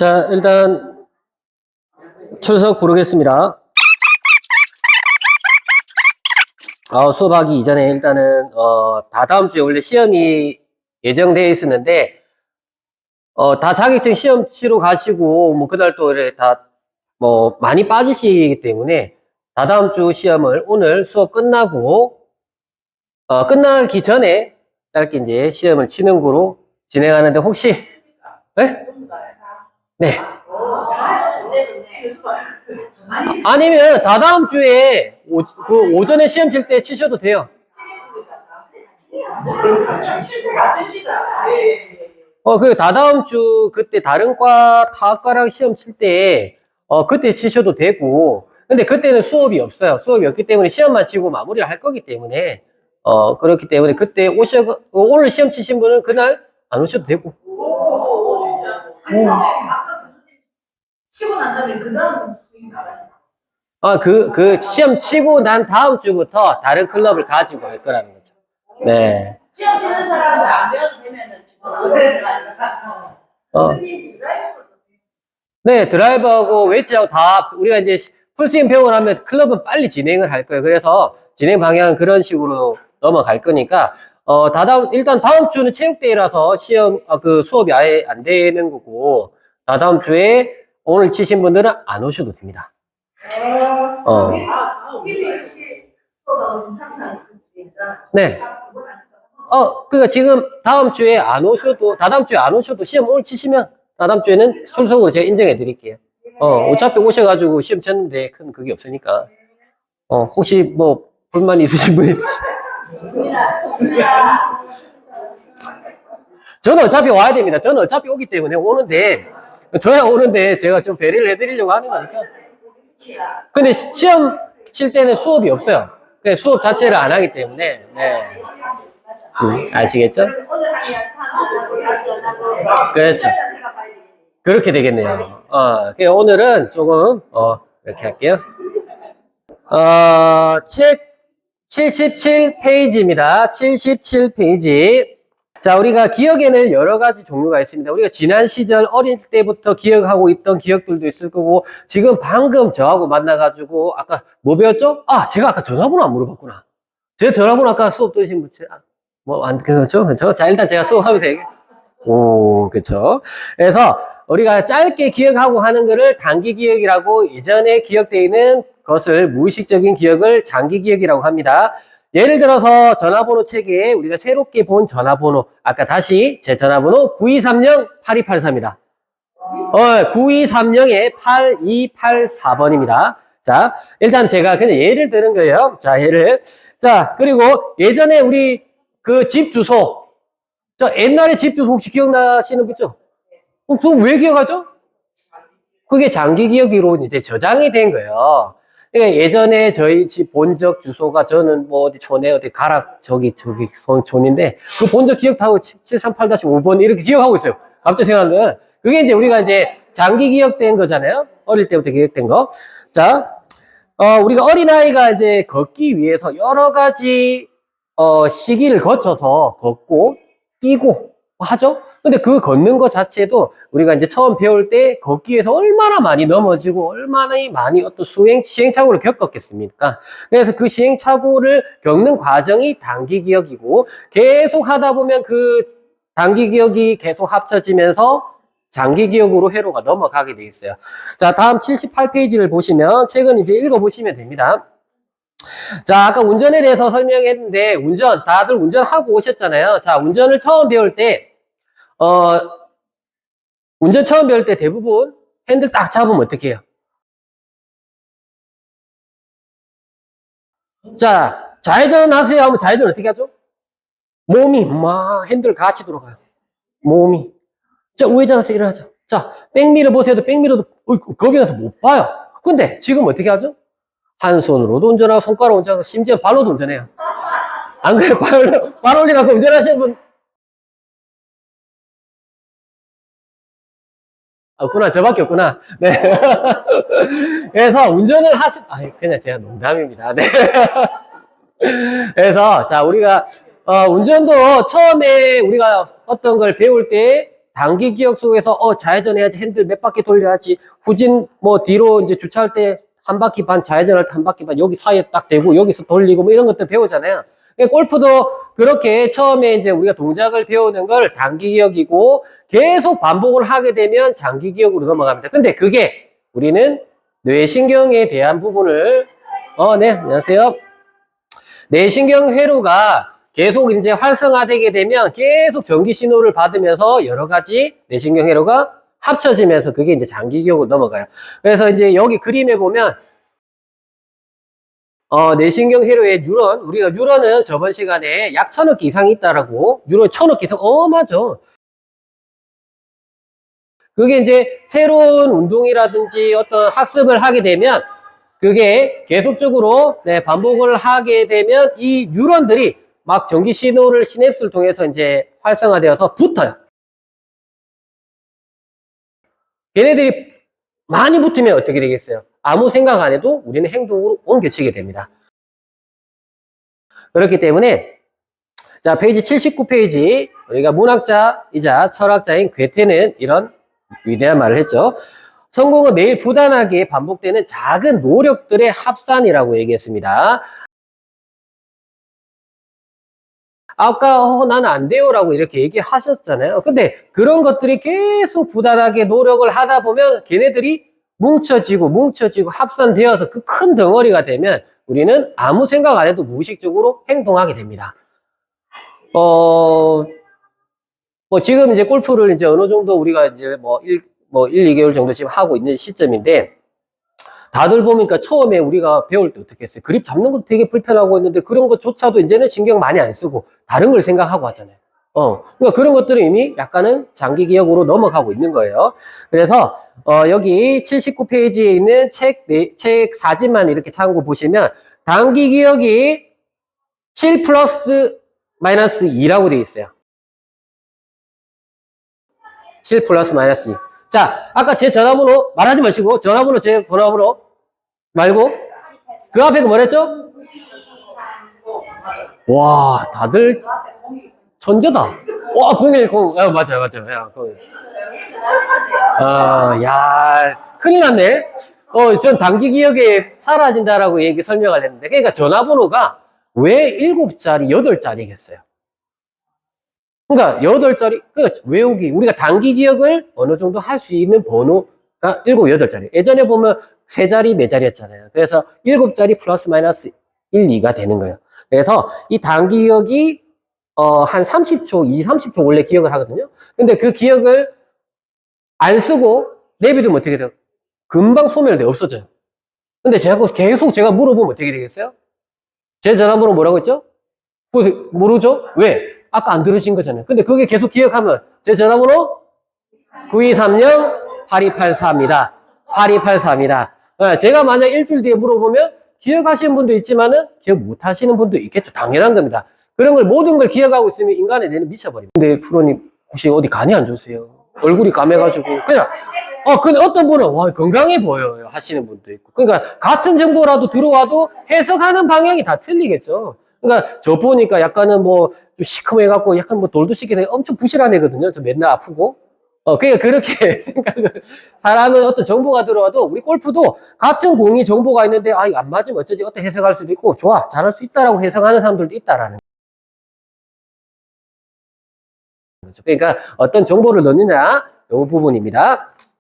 자, 일단 출석 부르겠습니다. 어, 수업하기 이전에 일단은 어, 다 다음 주에 원래 시험이 예정되어 있었는데 어, 다 자격증 시험 치러 가시고 뭐 그날 또 이래 다뭐 많이 빠지시기 때문에 다 다음 주 시험을 오늘 수업 끝나고 어, 끝나기 전에 짧게 이제 시험을 치는 거로 진행하는데 혹시 네? 네. 아니면 다 다음 주에 오, 그 오전에 시험 칠 때 치셔도 돼요. 어, 그 다다음 주 그때 다른 과 타학과랑 시험 칠 때, 어, 그때 치셔도 되고, 근데 그때는 수업이 없어요. 수업이 없기 때문에 시험만 치고 마무리를 할 거기 때문에, 어, 그렇기 때문에 그때 오셔, 어, 오늘 시험 치신 분은 그날 안 오셔도 되고. 오 진짜. 교수님 치고 난 다음에 그 다음 수익 나가시나? 아, 그, 그 시험 치고 난 다음 주부터 다른 클럽을 가지고 할 거라는 거죠. 네. 시험 치는 사람을 안 배워도 되면은 지금 어. 드라이브로 네, 드라이버하고 웨지하고 다 우리가 이제 풀스윙 배우고 나면 클럽은 빨리 진행을 할 거예요. 그래서 진행 방향은 그런 식으로 넘어갈 거니까 어, 다 다음 일단 다음 주는 체육대회라서 시험 아, 그 수업이 아예 안 되는 거고 다 다음 주에 오늘 치신 분들은 안 오셔도 됩니다. 어. 네. 어, 그니까 지금 다음 주에 안 오셔도, 다다음 주에 안 오셔도 시험 오늘 치시면, 다다음 주에는 출석으로 제가 인정해 드릴게요. 어, 어차피 오셔가지고 시험 쳤는데 큰 그게 없으니까. 어, 혹시 뭐, 불만 있으신 분 있으시 좋습니다. 좋습니다. 저는 어차피 와야 됩니다. 저는 어차피 오기 때문에 오는데, 저야 오는데 제가 좀 배려를 해드리려고 하는 거니까. 근데 시- 시험 칠 때는 수업이 없어요. 수업 자체를 안 하기 때문에, 네. 음, 아시겠죠? 그렇죠. 그렇게 되겠네요. 어, 오늘은 조금, 어, 이렇게 할게요. 어, 책 77페이지입니다. 77페이지. 자, 우리가 기억에는 여러 가지 종류가 있습니다. 우리가 지난 시절 어릴 때부터 기억하고 있던 기억들도 있을 거고, 지금 방금 저하고 만나가지고, 아까 뭐 배웠죠? 아, 제가 아까 전화번호 안 물어봤구나. 제 전화번호 아까 수업 들으신 분, 제- 아, 뭐, 안, 그렇죠? 그렇죠? 자, 일단 제가 수업하면서 얘기 오, 그쵸. 그래서 우리가 짧게 기억하고 하는 거를 단기 기억이라고 이전에 기억되어 있는 것을 무의식적인 기억을 장기 기억이라고 합니다. 예를 들어서 전화번호 책에 우리가 새롭게 본 전화번호, 아까 다시 제 전화번호 9230-8283입니다. 어, 9230에 8284번입니다. 자, 일단 제가 그냥 예를 드는 거예요. 자, 예를. 자, 그리고 예전에 우리 그 집 주소, 자, 옛날에 집 주소 혹시 기억나시는? 어, 그럼 왜 기억하죠? 그게 장기 기억으로 이제 저장이 된 거예요. 그러니까 예전에 저희 집 본적 주소가 저는 뭐 어디 촌에 어디 가락 저기 저기 촌인데 그 본적 기억하고 738-5번 이렇게 기억하고 있어요. 갑자기 생각나는 그게 이제 우리가 이제 장기 기억된 거잖아요. 어릴 때부터 기억된 거. 자, 어, 우리가 어린아이가 이제 걷기 위해서 여러 가지 어, 시기를 거쳐서 걷고 뛰고 하죠? 근데 그 걷는 것 자체도 우리가 이제 처음 배울 때 걷기 위해서 얼마나 많이 넘어지고 얼마나 많이 어떤 수행, 시행착오를 겪었겠습니까? 그래서 그 시행착오를 겪는 과정이 단기 기억이고 계속 하다 보면 그 단기 기억이 계속 합쳐지면서 장기 기억으로 회로가 넘어가게 돼 있어요. 자, 다음 78페이지를 보시면 책은 이제 읽어보시면 됩니다. 자, 아까 운전에 대해서 설명했는데, 운전, 다들 운전하고 오셨잖아요. 자, 운전을 처음 배울 때, 어, 운전 처음 배울 때 대부분 핸들 딱 잡으면 어떻게 해요? 자, 좌회전 하세요 하면 좌회전 어떻게 하죠? 몸이 막 핸들 같이 돌아가요. 몸이. 자, 우회전 하세요 이러죠. 자, 백미러 보세요. 백미러도 어이구, 겁이 나서 못 봐요. 근데 지금 어떻게 하죠? 한 손으로도 운전하고 손가락 운전하고 심지어 발로도 운전해요. 안 그래요? 발, 발 올리라고 운전하시는 분 없구나. 저밖에 없구나. 네. 그래서 운전을 하시, 아 그냥 제가 농담입니다. 네. 그래서, 자, 우리가, 어, 운전도 처음에 우리가 어떤 걸 배울 때, 단기 기억 속에서 어 좌회전해야지 핸들 몇 바퀴 돌려야지 후진 뭐 뒤로 이제 주차할 때 한 바퀴 반 좌회전할 때 한 바퀴 반 여기 사이에 딱 대고 여기서 돌리고 뭐 이런 것들 배우잖아요. 그러니까 골프도 그렇게 처음에 이제 우리가 동작을 배우는 걸 단기 기억이고 계속 반복을 하게 되면 장기 기억으로 넘어갑니다. 근데 그게 우리는 뇌신경에 대한 부분을 어, 네, 안녕하세요. 뇌신경 회로가 계속 이제 활성화되게 되면 계속 전기 신호를 받으면서 여러 가지 뇌신경 회로가 합쳐지면서 그게 이제 장기 기억으로 넘어가요. 그래서 이제 여기 그림에 보면 어, 뇌신경 회로의 뉴런, 우리가 뉴런은 저번 시간에 약 천억 개 이상 있다라고, 뉴런 천억 개 이상 어마죠. 그게 이제 새로운 운동이라든지 어떤 학습을 하게 되면 그게 계속적으로 네, 반복을 하게 되면 이 뉴런들이 막 전기 신호를 시냅스를 통해서 이제 활성화되어서 붙어요. 얘네들이 많이 붙으면 어떻게 되겠어요? 아무 생각 안 해도 우리는 행동으로 옮겨지게 됩니다. 그렇기 때문에 자 페이지 79페이지 우리가 문학자이자 철학자인 괴테는 이런 위대한 말을 했죠. 성공은 매일 부단하게 반복되는 작은 노력들의 합산이라고 얘기했습니다. 아까 어, 나는 안 돼요 라고 이렇게 얘기하셨잖아요. 근데 그런 것들이 계속 부단하게 노력을 하다 보면 걔네들이 뭉쳐지고 뭉쳐지고 합산되어서 그 큰 덩어리가 되면 우리는 아무 생각 안 해도 무의식적으로 행동하게 됩니다. 어, 뭐 지금 이제 골프를 이제 어느 정도 우리가 이제 뭐 1, 뭐 1, 2개월 정도 지금 하고 있는 시점인데 다들 보니까 처음에 우리가 배울 때 어떻게 했어요? 그립 잡는 것도 되게 불편하고 있는데 그런 것조차도 이제는 신경 많이 안 쓰고 다른 걸 생각하고 하잖아요. 어, 그러니까 그런 것들은 이미 약간은 장기 기억으로 넘어가고 있는 거예요. 그래서 어, 여기 79페이지에 있는 책, 네, 책 사진만 이렇게 참고 보시면 단기 기억이 7 플러스 마이너스 2라고 되어 있어요. 7 플러스 마이너스 2. 자, 아까 제 전화번호 말하지 마시고 전화번호 제 번호번호 말고 그 앞에 그 뭐랬죠? 와, 다들 그 천재다. 와, 010. 아, 맞아요, 맞아요. 야. 아, 야, 큰일 났네. 어, 전 단기 기억에 사라진다라고 얘기 설명을 했는데, 그러니까 전화번호가 왜 7자리, 8자리겠어요? 그러니까 8자리, 그 외우기, 우리가 단기 기억을 어느 정도 할 수 있는 번호가 7, 8자리. 예전에 보면 3자리, 4자리였잖아요. 그래서 7자리 플러스 마이너스 1, 2가 되는 거예요. 그래서 이 단기 기억이 어, 한 30초, 2, 30초 원래 기억을 하거든요. 근데 그 기억을 안 쓰고 내비두면 어떻게 돼요? 금방 소멸돼 없어져요. 근데 제가 계속 제가 물어보면 어떻게 되겠어요? 제 전화번호 뭐라고 했죠? 모르죠? 왜? 아까 안 들으신 거잖아요. 근데 그게 계속 기억하면 제 전화번호 9230-8284입니다. 8284입니다. 어, 제가 만약 일주일 뒤에 물어보면 기억하시는 분도 있지만은 기억 못 하시는 분도 있겠죠. 당연한 겁니다. 그런 걸 모든 걸 기억하고 있으면 인간의 뇌는 미쳐버립니다. 근데 프로님 혹시 어디 간이 안 좋으세요? 얼굴이 감해가지고 그냥 어 근데 어떤 분은 와 건강해 보여요 하시는 분도 있고 그러니까 같은 정보라도 들어와도 해석하는 방향이 다 틀리겠죠. 그러니까 저 보니까 약간은 뭐 좀 시큼해갖고 약간 뭐 돌도 씻게 엄청 부실한 애거든요. 저 맨날 아프고. 어, 그러니까 그렇게 생각을, 사람은 어떤 정보가 들어와도, 우리 골프도 같은 공이 정보가 있는데, 아, 이거 안 맞으면 어쩌지, 어떻게 해석할 수도 있고, 좋아, 잘할 수 있다라고 해석하는 사람들도 있다라는 거죠. 그러니까 어떤 정보를 넣느냐, 이 부분입니다.